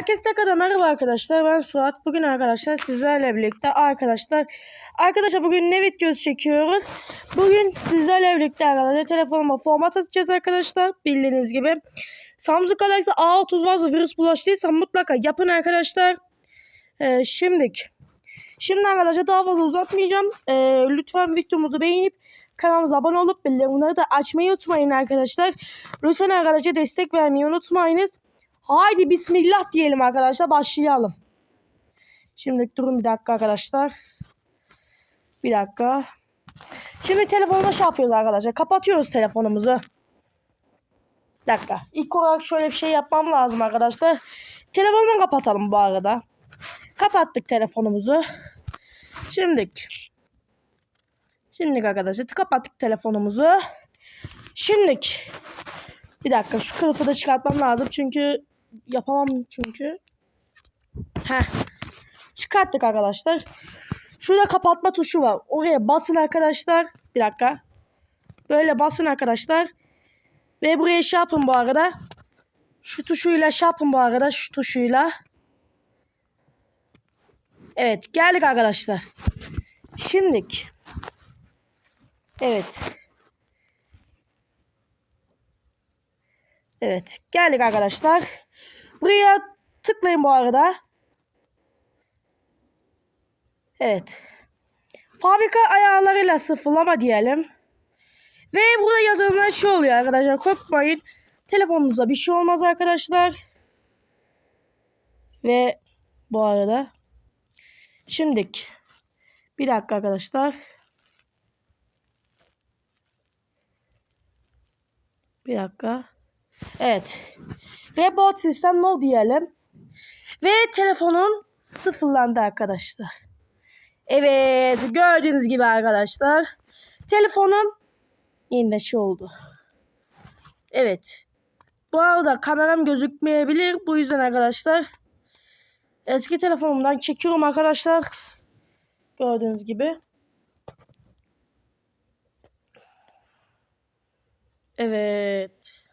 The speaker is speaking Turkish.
Herkese tekrar merhaba arkadaşlar. Ben Suat. Bugün arkadaşlar sizlerle birlikte arkadaşlar arkadaşlar bugün ne videosu çekiyoruz? Bugün sizlerle birlikte arkadaşlar telefonuma format atacağız arkadaşlar. Bildiğiniz gibi. Samsung Galaxy A30 varsa virüs bulaştıysa mutlaka yapın arkadaşlar. Ee, şimdik. Şimdi arkadaşlar daha fazla uzatmayacağım. Ee, lütfen videomuzu beğenip kanalımıza abone olup bildirimleri de açmayı unutmayın arkadaşlar. Lütfen arkadaşlar destek vermeyi unutmayınız. Haydi bismillah diyelim arkadaşlar başlayalım. Şimdi durun bir dakika arkadaşlar. Bir dakika. Şimdi telefonuma şey yapıyoruz arkadaşlar. Kapatıyoruz telefonumuzu. Bir dakika. İlk olarak şöyle bir şey yapmam lazım arkadaşlar. Telefonumu kapatalım bu arada. Kapattık telefonumuzu. Şimdilik. Şimdilik arkadaşlar kapattık telefonumuzu. Şimdilik. Bir dakika şu kılıfı da çıkartmam lazım çünkü yapamam çünkü. Heh. Çıkarttık arkadaşlar. Şurada kapatma tuşu var. Oraya basın arkadaşlar. Bir dakika. Böyle basın arkadaşlar. Ve buraya şey yapın bu arada. Şu tuşuyla şey yapın bu arada. Şu tuşuyla. Evet geldik arkadaşlar. Şimdilik. Evet. Evet. Geldik arkadaşlar. Buraya tıklayın bu arada. Evet. Fabrika ayarlarıyla sıfırlama diyelim. Ve burada yazılanlar şey oluyor arkadaşlar. Korkmayın. Telefonunuzda bir şey olmaz arkadaşlar. Ve bu arada şimdik bir dakika arkadaşlar. Bir dakika. Evet. Reboot sistem no diyelim. Ve telefonun sıfırlandı arkadaşlar. Evet gördüğünüz gibi arkadaşlar. Telefonum yine şey oldu. Evet. Bu arada kameram gözükmeyebilir. Bu yüzden arkadaşlar eski telefonumdan çekiyorum arkadaşlar. Gördüğünüz gibi. Evet.